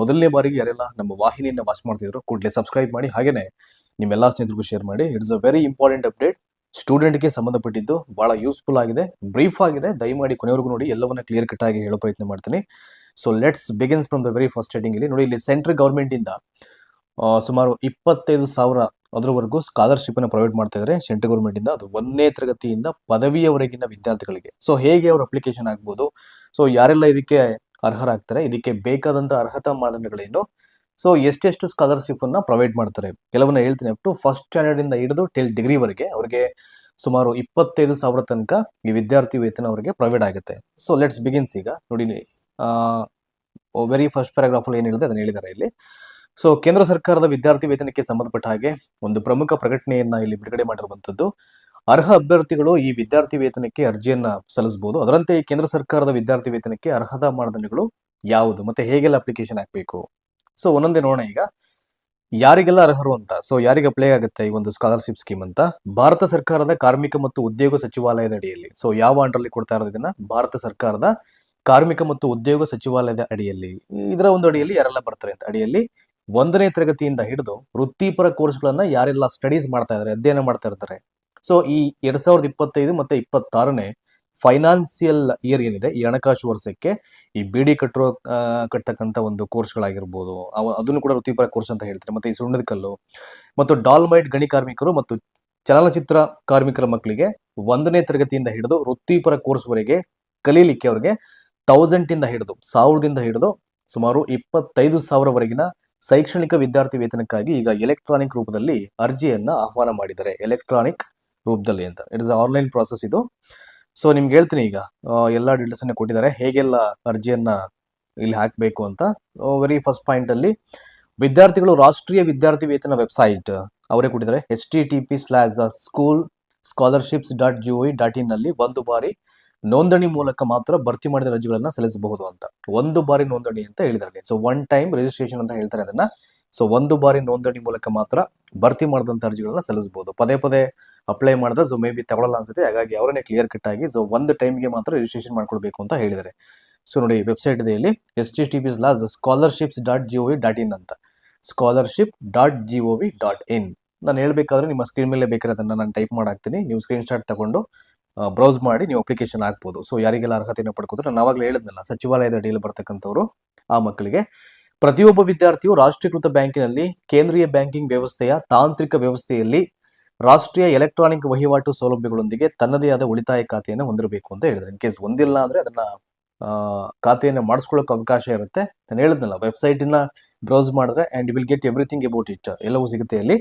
ಮೊದಲನೇ ಬಾರಿಗೆ ಯಾರೆಲ್ಲ ನಮ್ಮ ವಾಹಿನಿಯನ್ನ ವಾಚ್ ಮಾಡ್ತಿದ್ರು, ಕೂಡಲೇ ಸಬ್ಸ್ಕ್ರೈಬ್ ಮಾಡಿ, ಹಾಗೇನೆ ನಿಮ್ಮೆಲ್ಲ ಸ್ನೇಹಿತರಿಗೂ ಶೇರ್ ಮಾಡಿ it's a very important update ಸ್ಟೂಡೆಂಟ್ಗೆ ಸಂಬಂಧಪಟ್ಟಿದ್ದು ಬಹಳ ಯೂಸ್ಫುಲ್ ಆಗಿದೆ ಬ್ರೀಫ್ ಆಗಿದೆ. ದಯಮಾಡಿ ಕೊನೆವರೆಗೂ ನೋಡಿ, ಎಲ್ಲವನ್ನ ಕ್ಲಿಯರ್ ಕಟ್ ಆಗಿ ಹೇಳೋ ಪ್ರಯತ್ನ ಮಾಡ್ತೀನಿ. So let's begins from the very first heading ಇಲ್ಲಿ ನೋಡಿ, ಇಲ್ಲಿ ಸೆಂಟ್ರಲ್ ಗೌರ್ಮೆಂಟ್ ಇಂದ ಸುಮಾರು ಇಪ್ಪತ್ತೈದು ಸಾವಿರ ಅದರವರೆಗೂ ಸ್ಕಾಲರ್ಶಿಪ್ ಅನ್ನು ಪ್ರೊವೈಡ್ ಮಾಡ್ತಾ ಇದ್ದಾರೆ ಸೆಂಟ್ರಲ್ ಗೌರ್ಮೆಂಟ್ ಇಂದ ಅದು ಒಂದನೇ ತರಗತಿಯಿಂದ ಪದವಿಯವರೆಗಿನ ವಿದ್ಯಾರ್ಥಿಗಳಿಗೆ. ಸೊ ಹೇಗೆ ಅವ್ರ ಅಪ್ಲಿಕೇಶನ್ ಆಗ್ಬೋದು? ಸೊ ಯಾರೆಲ್ಲ ಇದಕ್ಕೆ ಅರ್ಹರಾಗ್ತಾರೆ. ಇದಕ್ಕೆ ಬೇಕಾದಂತ ಅರ್ಹತಾ ಮಾನದಂಡಗಳೇನು? ಸೊ ಎಷ್ಟೆಷ್ಟು ಸ್ಕಾಲರ್ಶಿಪ್ ಅನ್ನ ಪ್ರೊವೈಡ್ ಮಾಡ್ತಾರೆ? ಕೆಲವನ್ನ ಹೇಳ್ತೀನಿ ಅಪ್ ಟು ಫಸ್ಟ್ ಸ್ಟ್ಯಾಂಡರ್ಡ್ ಇಂದ ಹಿಡಿದು ಟಿಲ್ ಡಿಗ್ರಿವರೆಗೆ ಅವರಿಗೆ ಸುಮಾರು ಇಪ್ಪತ್ತೈದು ಸಾವಿರ ತನಕ ಈ ವಿದ್ಯಾರ್ಥಿ ವೇತನ ಅವರಿಗೆ ಪ್ರೊವೈಡ್ ಆಗುತ್ತೆ. ಸೊ ಲೆಟ್ಸ್ ಬಿಗಿನ್ಸ್ ಈಗ ನೋಡಿ ವೆರಿ ಫಸ್ಟ್ ಪ್ಯಾರಾಗ್ರಾಫ್ ಅಲ್ಲಿ ಏನ್ ಹೇಳಿದೆ? ಅದನ್ನ ಹೇಳಿದ್ದಾರೆ ಇಲ್ಲಿ. ಸೊ ಕೇಂದ್ರ ಸರ್ಕಾರದ ವಿದ್ಯಾರ್ಥಿ ವೇತನಕ್ಕೆ ಸಂಬಂಧಪಟ್ಟ ಹಾಗೆ ಒಂದು ಪ್ರಮುಖ ಪ್ರಕಟಣೆಯನ್ನ ಇಲ್ಲಿ ಬಿಡುಗಡೆ ಮಾಡಿರುವಂತದ್ದು. ಅರ್ಹ ಅಭ್ಯರ್ಥಿಗಳು ಈ ವಿದ್ಯಾರ್ಥಿ ವೇತನಕ್ಕೆ ಅರ್ಜಿಯನ್ನ ಸಲ್ಲಿಸಬಹುದು. ಅದರಂತೆ ಕೇಂದ್ರ ಸರ್ಕಾರದ ವಿದ್ಯಾರ್ಥಿ ವೇತನಕ್ಕೆ ಅರ್ಹತಾ ಮಾನದಂಡಗಳು ಯಾವುದು? ಮತ್ತೆ ಹೇಗೆಲ್ಲ ಅಪ್ಲಿಕೇಶನ್ ಹಾಕಬೇಕು? ಸೊ ಒಂದೊಂದೇ ನೋಡೋಣ ಈಗ. ಯಾರಿಗೆಲ್ಲ ಅರ್ಹರು ಅಂತ? ಸೊ ಯಾರಿಗೆ ಅಪ್ಲೈ ಆಗುತ್ತೆ ಈ ಒಂದು ಸ್ಕಾಲರ್ಶಿಪ್ ಸ್ಕೀಮ್ ಅಂತ? ಭಾರತ ಸರ್ಕಾರದ ಕಾರ್ಮಿಕ ಮತ್ತು ಉದ್ಯೋಗ ಸಚಿವಾಲಯದ ಅಡಿಯಲ್ಲಿ. ಸೊ ಯಾವ ಅಂಡರ್ಲಿ ಕೊಡ್ತಾ ಇರೋದು ಇದನ್ನ? ಭಾರತ ಸರ್ಕಾರದ ಕಾರ್ಮಿಕ ಮತ್ತು ಉದ್ಯೋಗ ಸಚಿವಾಲಯದ ಅಡಿಯಲ್ಲಿ. ಇದರ ಒಂದು ಅಡಿಯಲ್ಲಿ ಯಾರೆಲ್ಲ ಬರ್ತಾರೆ ಅಂತ? ಅಡಿಯಲ್ಲಿ ಒಂದನೇ ತರಗತಿಯಿಂದ ಹಿಡಿದು ವೃತ್ತಿಪರ ಕೋರ್ಸ್ಗಳನ್ನ ಯಾರೆಲ್ಲ ಸ್ಟಡೀಸ್ ಮಾಡ್ತಾ ಇದ್ದಾರೆ, ಅಧ್ಯಯನ ಮಾಡ್ತಾ ಇರ್ತಾರೆ ಸೊ ಈ ಎರಡ್ ಸಾವಿರದ ಇಪ್ಪತ್ತೈದು ಮತ್ತೆ ಇಪ್ಪತ್ತಾರನೇ ಫೈನಾನ್ಸಿಯಲ್ ಇಯರ್ ಏನಿದೆ, ಈ ಹಣಕಾಸು ವರ್ಷಕ್ಕೆ ಈ ಬಿಡಿ ಡಿ ಕಟ್ಟಿರೋ ಕಟ್ಟತಕ್ಕಂಥ ಒಂದು ಕೋರ್ಸ್ಗಳಾಗಿರ್ಬೋದು ಅದನ್ನು ಕೂಡ ವೃತ್ತಿಪರ ಕೋರ್ಸ್ ಅಂತ ಹೇಳ್ತಾರೆ. ಮತ್ತೆ ಈ ಸುಣ್ಣದ ಕಲ್ಲು ಮತ್ತು ಡಾಲ್ಮೈಟ್ ಗಣಿ ಕಾರ್ಮಿಕರು ಮತ್ತು ಚಲನಚಿತ್ರ ಕಾರ್ಮಿಕರ ಮಕ್ಕಳಿಗೆ ಒಂದನೇ ತರಗತಿಯಿಂದ ಹಿಡಿದು ವೃತ್ತಿಪರ ಕೋರ್ಸ್ವರೆಗೆ ಕಲೀಲಿಕ್ಕೆ ಅವ್ರಿಗೆ ತೌಸಂಡ್ ಇಂದ ಹಿಡಿದು, ಸಾವಿರದಿಂದ ಹಿಡಿದು ಸುಮಾರು ಇಪ್ಪತ್ತೈದು ಸಾವಿರವರೆಗಿನ ಶೈಕ್ಷಣಿಕ ವಿದ್ಯಾರ್ಥಿ ವೇತನಕ್ಕಾಗಿ ಈಗ ಎಲೆಕ್ಟ್ರಾನಿಕ್ ರೂಪದಲ್ಲಿ ಅರ್ಜಿಯನ್ನ ಆಹ್ವಾನ ಮಾಡಿದ್ದಾರೆ. ಎಲೆಕ್ಟ್ರಾನಿಕ್ ರೂಪದಲ್ಲಿ ಅಂತ. ಇಟ್ ಇಸ್ ಆನ್ಲೈನ್ ಪ್ರಾಸೆಸ್ ಇದು. ಸೊ ನಿಮ್ಗೆ ಹೇಳ್ತೀನಿ ಈಗ ಎಲ್ಲ ಡೀಟೇಲ್ಸ್ ಅನ್ನ ಕೊಟ್ಟಿದ್ದಾರೆ. ಹೇಗೆಲ್ಲ ಅರ್ಜಿಯನ್ನ ಇಲ್ಲಿ ಹಾಕಬೇಕು ಅಂತ. ವೆರಿ ಫಸ್ಟ್ ಪಾಯಿಂಟ್ ಅಲ್ಲಿ, ವಿದ್ಯಾರ್ಥಿಗಳು ರಾಷ್ಟ್ರೀಯ ವಿದ್ಯಾರ್ಥಿ ವೇತನ ವೆಬ್ಸೈಟ್ ಅವರೇ ಕೊಟ್ಟಿದ್ದಾರೆ. H T T P slash school scholarships dot G O dot in ಅಲ್ಲಿ ಒಂದು ಬಾರಿ ನೋಂದಣಿ ಮೂಲಕ ಮಾತ್ರ ಭರ್ತಿ ಮಾಡಿದ ಅರ್ಜಿಗಳನ್ನ ಸಲ್ಲಿಸಬಹುದು ಅಂತ. ಒಂದು ಬಾರಿ ನೋಂದಣಿ ಅಂತ ಹೇಳಿದ್ದಾರೆ. ಸೊ ಒನ್ ಟೈಮ್ ರಿಜಿಸ್ಟ್ರೇಷನ್ ಅಂತ ಹೇಳ್ತಾರೆ ಅದನ್ನ. ಸೊ ಒಂದು ಬಾರಿ ನೋಂದಣಿ ಮೂಲಕ ಮಾತ್ರ ಭರ್ತಿ ಮಾಡಿದಂತ ಅರ್ಜಿಗಳನ್ನ ಸಲ್ಲಿಸಬಹುದು. ಪದೇ ಪದೇ ಅಪ್ಲೈ ಮಾಡಿದ್ರೆ ಸೊ ಮೇ ಬಿ ತಗೊಳ್ಳಲ್ಲ ಅನ್ಸುತ್ತೆ. ಹಾಗಾಗಿ ಅವರನ್ನೇ ಕ್ಲಿಯರ್ ಕಟ್ ಆಗಿ ಸೊ ಒಂದು ಟೈಮ್ಗೆ ಮಾತ್ರ ರಿಜಿಸ್ಟ್ರೇಷನ್ ಮಾಡ್ಕೊಳ್ಬೇಕು ಅಂತ ಹೇಳಿದ್ದಾರೆ. ಸೊ ನೋಡಿ ವೆಬ್ಸೈಟ್ ಇದೆ ಇಲ್ಲಿ. S T T P slash scholarships dot G O V dot in ಅಂತ. Scholarship dot G O V dot in ನಾನು ಹೇಳ್ಬೇಕಾದ್ರೆ ನಿಮ್ಮ ಸ್ಕ್ರೀನ್ ಮೇಲೆ ಬೇಕಾದ್ರೆ ಅದನ್ನ ನಾನು ಟೈಪ್ ಮಾಡಾಕ್ತೀನಿ. ನೀವು ಸ್ಕ್ರೀನ್ ಶಾಟ್ ತಗೊಂಡು ಬ್ರೌಸ್ ಮಾಡಿ ನೀವು ಅಪ್ಲಿಕೇಶನ್ ಹಾಕ್ಬೋದು. ಸೊ ಯಾರಿಗೆಲ್ಲ ಅರ್ಹತೆಯನ್ನು ಪಡ್ಕೋತಾರೆ, ನಾನು ಆವಾಗಲೇ ಹೇಳಿದ್ನಲ್ಲ, ಸಚಿವಾಲಯದ ಅಡಿಯಲ್ಲಿ ಬರ್ತಕ್ಕಂಥವ್ರು, ಆ ಮಕ್ಕಳಿಗೆ. ಪ್ರತಿಯೊಬ್ಬ ವಿದ್ಯಾರ್ಥಿಯು ರಾಷ್ಟ್ರೀಕೃತ ಬ್ಯಾಂಕಿನಲ್ಲಿ ಕೇಂದ್ರೀಯ ಬ್ಯಾಂಕಿಂಗ್ ವ್ಯವಸ್ಥೆಯ ತಾಂತ್ರಿಕ ವ್ಯವಸ್ಥೆಯಲ್ಲಿ ರಾಷ್ಟ್ರೀಯ ಎಲೆಕ್ಟ್ರಾನಿಕ್ ವಹಿವಾಟು ಸೌಲಭ್ಯಗಳೊಂದಿಗೆ ತನ್ನದೇ ಆದ ಉಳಿತಾಯ ಖಾತೆಯನ್ನು ಹೊಂದಿರಬೇಕು ಅಂತ ಹೇಳಿದ್ರೆ. ಇನ್ ಕೇಸ್ ಒಂದಿಲ್ಲ ಅಂದ್ರೆ ಅದನ್ನ ಖಾತೆಯನ್ನು ಮಾಡಿಸ್ಕೊಳ್ಳೋಕೆ ಅವಕಾಶ ಇರುತ್ತೆ. ನಾನು ಹೇಳಿದ್ನಲ್ಲ ವೆಬ್ಸೈಟ್ನ ಬ್ರೌಸ್ ಮಾಡಿದ್ರೆ and will get everything about it ಎಲ್ಲವೂ ಸಿಗುತ್ತೆ ಅಲ್ಲಿ.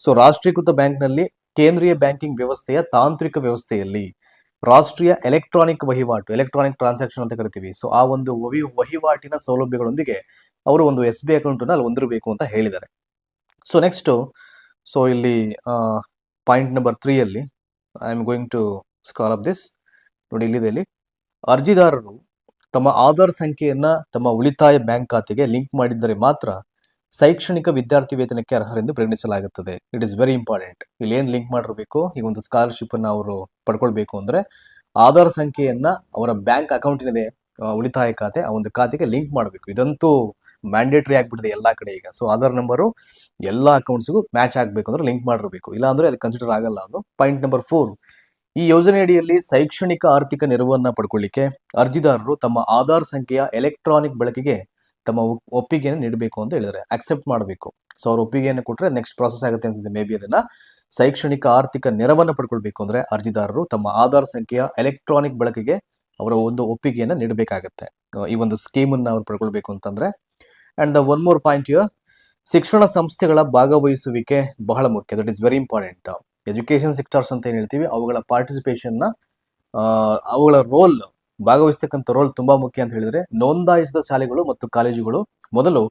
ಸೊ ರಾಷ್ಟ್ರೀಕೃತ ಬ್ಯಾಂಕ್ನಲ್ಲಿ ಕೇಂದ್ರೀಯ ಬ್ಯಾಂಕಿಂಗ್ ವ್ಯವಸ್ಥೆಯ ತಾಂತ್ರಿಕ ವ್ಯವಸ್ಥೆಯಲ್ಲಿ ರಾಷ್ಟ್ರೀಯ ಎಲೆಕ್ಟ್ರಾನಿಕ್ ವಹಿವಾಟು ಎಲೆಕ್ಟ್ರಾನಿಕ್ ಟ್ರಾನ್ಸಾಕ್ಷನ್ ಅಂತ ಕರಿತೀವಿ. ಸೊ ಆ ಒಂದು ವಹಿ- ವಹಿವಾಟಿನ ಸೌಲಭ್ಯಗಳೊಂದಿಗೆ ಅವರು ಒಂದು ಎಸ್ ಬಿ ಅಕೌಂಟ್ ಅಲ್ಲಿ ಹೊಂದಿರಬೇಕು ಅಂತ ಹೇಳಿದ್ದಾರೆ. ಸೊ ನೆಕ್ಸ್ಟ್ ಸೊ ಇಲ್ಲಿ point number ತ್ರೀಯಲ್ಲಿ I am going to scroll up this ನೋಡಿ, ಇಲ್ಲಿದೆ ಇಲ್ಲಿ. ಅರ್ಜಿದಾರರು ತಮ್ಮ ಆಧಾರ್ ಸಂಖ್ಯೆಯನ್ನು ತಮ್ಮ ಉಳಿತಾಯ ಬ್ಯಾಂಕ್ ಖಾತೆಗೆ ಲಿಂಕ್ ಮಾಡಿದ್ದರೆ ಮಾತ್ರ ಶೈಕ್ಷಣಿಕ ವಿದ್ಯಾರ್ಥಿ ವೇತನಕ್ಕೆ ಅರ್ಹರೆಂದು ಪರಿಗಣಿಸಲಾಗುತ್ತದೆ. ಇಟ್ ಇಸ್ ವೆರಿ ಇಂಪಾರ್ಟೆಂಟ್ ಇಲ್ಲಿ ಏನ್ ಲಿಂಕ್ ಮಾಡಿರಬೇಕು? ಈಗ ಒಂದು ಸ್ಕಾಲರ್ಶಿಪ್ ಅನ್ನು ಅವರು ಪಡ್ಕೊಳ್ಬೇಕು ಅಂದ್ರೆ ಆಧಾರ್ ಸಂಖ್ಯೆಯನ್ನ ಅವರ ಬ್ಯಾಂಕ್ ಅಕೌಂಟ್ ಏನಿದೆ ಉಳಿತಾಯ ಖಾತೆ, ಆ ಒಂದು ಖಾತೆಗೆ ಲಿಂಕ್ ಮಾಡಬೇಕು. ಇದಂತೂ ಮ್ಯಾಂಡೇಟರಿ ಆಗ್ಬಿಟ್ಟಿದೆ ಎಲ್ಲಾ ಕಡೆ ಈಗ. ಸೊ ಆಧಾರ್ ನಂಬರು ಎಲ್ಲಾ ಅಕೌಂಟ್ಸ್ಗೂ ಮ್ಯಾಚ್ ಆಗ್ಬೇಕು ಅಂದ್ರೆ ಲಿಂಕ್ ಮಾಡಿರಬೇಕು. ಇಲ್ಲ ಅಂದ್ರೆ ಅದು ಕನ್ಸಿಡರ್ ಆಗಲ್ಲ ಅದು ಪಾಯಿಂಟ್ ನಂಬರ್ ಫೋರ್ ಈ ಯೋಜನೆ ಅಡಿಯಲ್ಲಿ ಶೈಕ್ಷಣಿಕ ಆರ್ಥಿಕ ನೆರವನ್ನ ಪಡ್ಕೊಳ್ಳಿಕ್ಕೆ ಅರ್ಜಿದಾರರು ತಮ್ಮ ಆಧಾರ್ ಸಂಖ್ಯೆಯ ಎಲೆಕ್ಟ್ರಾನಿಕ್ ಬಳಕೆಗೆ ತಮ್ಮ ಒಪ್- ಒಪ್ಪಿಗೆಯನ್ನು ನೀಡಬೇಕು ಅಂತ ಹೇಳಿದರೆ ಅಕ್ಸೆಪ್ಟ್ ಮಾಡಬೇಕು. ಸೊ ಅವ್ರ ಒಪ್ಪಿಗೆಯನ್ನು ಕೊಟ್ಟರೆ ನೆಕ್ಸ್ಟ್ ಪ್ರಾಸೆಸ್ ಆಗುತ್ತೆ ಅನ್ಸುತ್ತೆ. ಮೇ ಬಿ ಅದನ್ನ ಶೈಕ್ಷಣಿಕ ಆರ್ಥಿಕ ನೆರವನ್ನು ಪಡ್ಕೊಳ್ಬೇಕು ಅಂದ್ರೆ ಅರ್ಜಿದಾರರು ತಮ್ಮ ಆಧಾರ್ ಸಂಖ್ಯೆಯ ಎಲೆಕ್ಟ್ರಾನಿಕ್ ಬಳಕೆಗೆ ಅವರ ಒಂದು ಒಪ್ಪಿಗೆಯನ್ನು ನೀಡಬೇಕಾಗತ್ತೆ. ಈ ಒಂದು ಸ್ಕೀಮ್ ಅನ್ನ ಅವ್ರು ಪಡ್ಕೊಳ್ಬೇಕು ಅಂತಂದ್ರೆ. And the one more point you ಶಿಕ್ಷಣ ಸಂಸ್ಥೆಗಳ ಭಾಗವಹಿಸುವಿಕೆ ಬಹಳ ಮುಖ್ಯ. That is very important education sectors ಅಂತ ಏನು ಹೇಳ್ತೀವಿ ಅವುಗಳ ಪಾರ್ಟಿಸಿಪೇಷನ್ನ ಆ, ಅವುಗಳ ರೋಲ್ ಭಾಗವಹಿಸ್ತಕ್ಕಂಥ ರೋಲ್ ತುಂಬಾ ಮುಖ್ಯ ಅಂತ ಹೇಳಿದ್ರೆ ನೋಂದಾಯಿಸಿದ ಶಾಲೆಗಳು ಮತ್ತು ಕಾಲೇಜುಗಳು ಮೊದಲು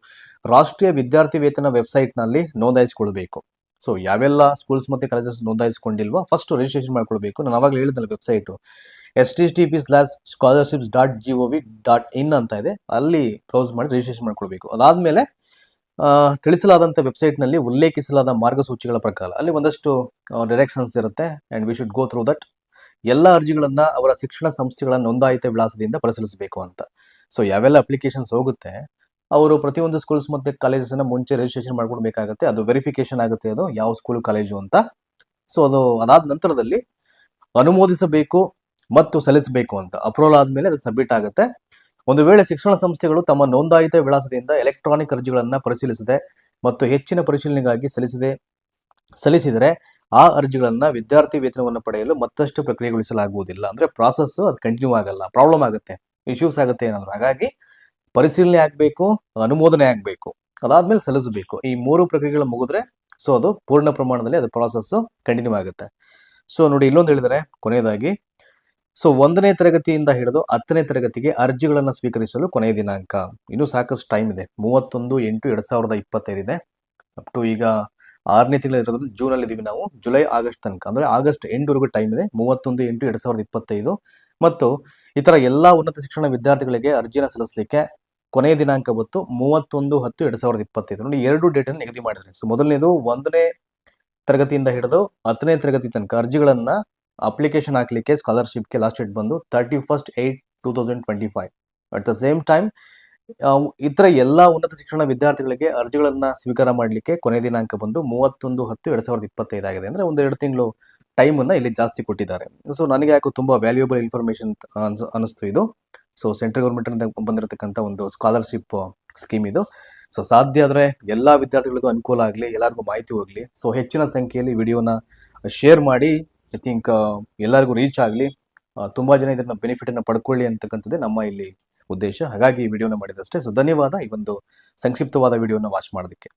ರಾಷ್ಟ್ರೀಯ ವಿದ್ಯಾರ್ಥಿ ವೇತನ ವೆಬ್ಸೈಟ್ನಲ್ಲಿ ನೋಂದಾಯಿಸಿಕೊಳ್ಬೇಕು. ಸೊ ಯಾವೆಲ್ಲ ಸ್ಕೂಲ್ಸ್ ಮತ್ತೆ ಕಾಲೇಜಸ್ ನೋಂದಾಯಿಸಿಕೊಂಡಿಲ್ವಾ ಫಸ್ಟ್ ರಿಜಿಸ್ಟ್ರೇಷನ್ ಮಾಡ್ಕೊಳ್ಬೇಕು. ನಾನು ಅವಾಗಲೇ ಹೇಳಿದ್ನಲ್ಲ website S T T P slash scholarships dot G O V dot in ಅಂತ ಇದೆ. ಅಲ್ಲಿ ಬ್ರೌಸ್ ಮಾಡಿ ರಿಜಿಸ್ಟ್ರೇಷನ್ ಮಾಡ್ಕೊಳ್ಬೇಕು. ಅದಾದ್ಮೇಲೆ ತಿಳಿಸಲಾದಂಥ ವೆಬ್ಸೈಟ್ನಲ್ಲಿ ಉಲ್ಲೇಖಿಸಲಾದ ಮಾರ್ಗಸೂಚಿಗಳ ಪ್ರಕಾರ. ಅಲ್ಲಿ ಒಂದಷ್ಟು ಡೈರೆಕ್ಷನ್ಸ್ ಇರುತ್ತೆ and we should go through that ಎಲ್ಲ ಅರ್ಜಿಗಳನ್ನ ಅವರ ಶಿಕ್ಷಣ ಸಂಸ್ಥೆಗಳ ನೋಂದಾಯಿತ ವಿಳಾಸದಿಂದ ಪರಿಶೀಲಿಸಬೇಕು ಅಂತ. ಸೊ ಯಾವೆಲ್ಲ ಅಪ್ಲಿಕೇಶನ್ಸ್ ಹೋಗುತ್ತೆ, ಅವರು ಪ್ರತಿಯೊಂದು ಸ್ಕೂಲ್ಸ್ ಮತ್ತೆ ಕಾಲೇಜಸ್ ಮುಂಚೆ ರಿಜಿಸ್ಟ್ರೇಷನ್ ಮಾಡ್ಕೊಡ್ಬೇಕಾಗತ್ತೆ, ಅದು ವೆರಿಫಿಕೇಶನ್ ಆಗುತ್ತೆ, ಅದು ಯಾವ ಸ್ಕೂಲ್ ಕಾಲೇಜು ಅಂತ. ಸೊ ಅದು ಅದಾದ ನಂತರದಲ್ಲಿ ಅನುಮೋದಿಸಬೇಕು ಮತ್ತು ಸಲ್ಲಿಸಬೇಕು ಅಂತ. ಅಪ್ರೂವಲ್ ಆದ್ಮೇಲೆ ಅದು ಸಬ್ಮಿಟ್ ಆಗುತ್ತೆ. ಒಂದು ವೇಳೆ ಶಿಕ್ಷಣ ಸಂಸ್ಥೆಗಳು ತಮ್ಮ ನೋಂದಾಯಿತ ವಿಳಾಸದಿಂದ ಎಲೆಕ್ಟ್ರಾನಿಕ್ ಅರ್ಜಿಗಳನ್ನು ಪರಿಶೀಲಿಸದೆ ಮತ್ತು ಹೆಚ್ಚಿನ ಪರಿಶೀಲನೆಗಾಗಿ ಸಲ್ಲಿಸದೆ ಸಲ್ಲಿಸಿದರೆ ಆ ಅರ್ಜಿಗಳನ್ನು ವಿದ್ಯಾರ್ಥಿ ವೇತನವನ್ನು ಪಡೆಯಲು ಮತ್ತಷ್ಟು ಪ್ರಕ್ರಿಯೆಗೊಳಿಸಲಾಗುವುದಿಲ್ಲ. ಅಂದರೆ ಪ್ರಾಸೆಸ್ ಅದು ಕಂಟಿನ್ಯೂ ಆಗಲ್ಲ ಪ್ರಾಬ್ಲಮ್ ಆಗುತ್ತೆ ಇಶ್ಯೂಸ್ ಆಗುತ್ತೆ ಏನಾದರೂ ಹಾಗಾಗಿ ಪರಿಶೀಲನೆ ಆಗಬೇಕು, ಅನುಮೋದನೆ ಆಗಬೇಕು, ಅದಾದ್ಮೇಲೆ ಸಲ್ಲಿಸಬೇಕು. ಈ ಮೂರು ಪ್ರಕ್ರಿಯೆಗಳು ಮುಗಿದ್ರೆ ಸೊ ಅದು ಪೂರ್ಣ ಪ್ರಮಾಣದಲ್ಲಿ ಅದು ಪ್ರಾಸೆಸ್ಸು ಕಂಟಿನ್ಯೂ ಆಗುತ್ತೆ. ಸೊ ನೋಡಿ ಇಲ್ಲೊಂದು ಹೇಳಿದರೆ, ಕೊನೆಯದಾಗಿ. ಸೊ ಒಂದನೇ ತರಗತಿಯಿಂದ ಹಿಡಿದು ಹತ್ತನೇ ತರಗತಿಗೆ ಅರ್ಜಿಗಳನ್ನು ಸ್ವೀಕರಿಸಲು ಕೊನೆಯ ದಿನಾಂಕ. ಇನ್ನೂ ಸಾಕಷ್ಟು ಟೈಮ್ ಇದೆ. ಮೂವತ್ತೊಂದು ಎಂಟು ಎರಡು ಸಾವಿರದ ಇಪ್ಪತ್ತೈದಿದೆ ಅಪ್ ಟು ಈಗ ಆರನೇ ತಿಂಗಳು ಜೂನ್ ಅಲ್ಲಿ ಇದೀವಿ ನಾವು, ಜುಲೈ, ಆಗಸ್ಟ್ ತನಕ. ಅಂದ್ರೆ ಆಗಸ್ಟ್ ಎಂಟುವರೆಗೂ ಟೈಮ್ ಇದೆ. ಮೂವತ್ತೊಂದು ಎಂಟು ಎರಡ್ ಸಾವಿರದ ಇಪ್ಪತ್ತೈದು. ಮತ್ತು ಇತರ ಎಲ್ಲಾ ಉನ್ನತ ಶಿಕ್ಷಣ ವಿದ್ಯಾರ್ಥಿಗಳಿಗೆ ಅರ್ಜಿನ ಸಲ್ಲಿಸಲಿಕ್ಕೆ ಕೊನೆಯ ದಿನಾಂಕ ಬಂತು ಮೂವತ್ತೊಂದು ಹತ್ತು ಎರಡ್ ಸಾವಿರದ ಇಪ್ಪತ್ತೈದು. ನೋಡಿ, ಎರಡು ಡೇಟ್ ಅನ್ನು ನಿಗದಿ ಮಾಡಿದ್ರೆ. ಸೊ, ಮೊದಲನೇದು ಒಂದನೇ ತರಗತಿಯಿಂದ ಹಿಡಿದು ಹತ್ತನೇ ತರಗತಿ ತನಕ ಅರ್ಜಿಗಳನ್ನ ಅಪ್ಲಿಕೇಶನ್ ಹಾಕ್ಲಿಕ್ಕೆ ಸ್ಕಾಲರ್ಶಿಪ್ಗೆ ಲಾಸ್ಟ್ ಡೇಟ್ ಬಂದು thirty first eight two thousand twenty five at the same time ಇತರ ಎಲ್ಲ ಉನ್ನತ ಶಿಕ್ಷಣ ವಿದ್ಯಾರ್ಥಿಗಳಿಗೆ ಅರ್ಜಿಗಳನ್ನ ಸ್ವೀಕಾರ ಮಾಡಲಿಕ್ಕೆ ಕೊನೆ ದಿನಾಂಕ ಬಂದು ಮೂವತ್ತೊಂದು ಹತ್ತು ಎರಡ್ ಸಾವಿರದ ಇಪ್ಪತ್ತೈದಾಗಿದೆ ಅಂದ್ರೆ ಒಂದು ಎರಡು ತಿಂಗಳು ಟೈಮ್ ಅನ್ನ ಇಲ್ಲಿ ಜಾಸ್ತಿ ಕೊಟ್ಟಿದ್ದಾರೆ. ಸೊ ನನಗೆ ಯಾಕೋ ತುಂಬಾ ವ್ಯಾಲ್ಯೂಬಲ್ ಇನ್ಫಾರ್ಮೇಶನ್ ಅನಿಸ್ತು ಇದು. ಸೊ ಸೆಂಟ್ರಲ್ ಗೌರ್ಮೆಂಟ್ ಬಂದಿರತಕ್ಕಂಥ ಒಂದು ಸ್ಕಾಲರ್ಶಿಪ್ ಸ್ಕೀಮ್ ಇದು. ಸೊ ಸಾಧ್ಯ ಆದರೆ ಎಲ್ಲಾ ವಿದ್ಯಾರ್ಥಿಗಳಿಗೂ ಅನುಕೂಲ ಆಗಲಿ, ಎಲ್ಲರಿಗೂ ಮಾಹಿತಿ ಹೋಗಲಿ. ಸೊ ಹೆಚ್ಚಿನ ಸಂಖ್ಯೆಯಲ್ಲಿ ವಿಡಿಯೋನ ಶೇರ್ ಮಾಡಿ ಐ ಥಿಂಕ್ ಎಲ್ಲರಿಗೂ ರೀಚ್ ಆಗಲಿ. ತುಂಬಾ ಜನ ಇದನ್ನ ಬೆನಿಫಿಟ್ ಅನ್ನ ಪಡ್ಕೊಳ್ಳಿ ಅಂತಕ್ಕಂಥದ್ದೇ ನಮ್ಮ ಇಲ್ಲಿ ಉದ್ದೇಶ. ಹಾಗಾಗಿ ಈ ವಿಡಿಯೋನ ಮಾಡಿದಷ್ಟೇ. ಸೊ ಧನ್ಯವಾದ ಈ ಒಂದು ಸಂಕ್ಷಿಪ್ತವಾದ ವಿಡಿಯೋನ ವಾಚ್ ಮಾಡೋದಕ್ಕೆ.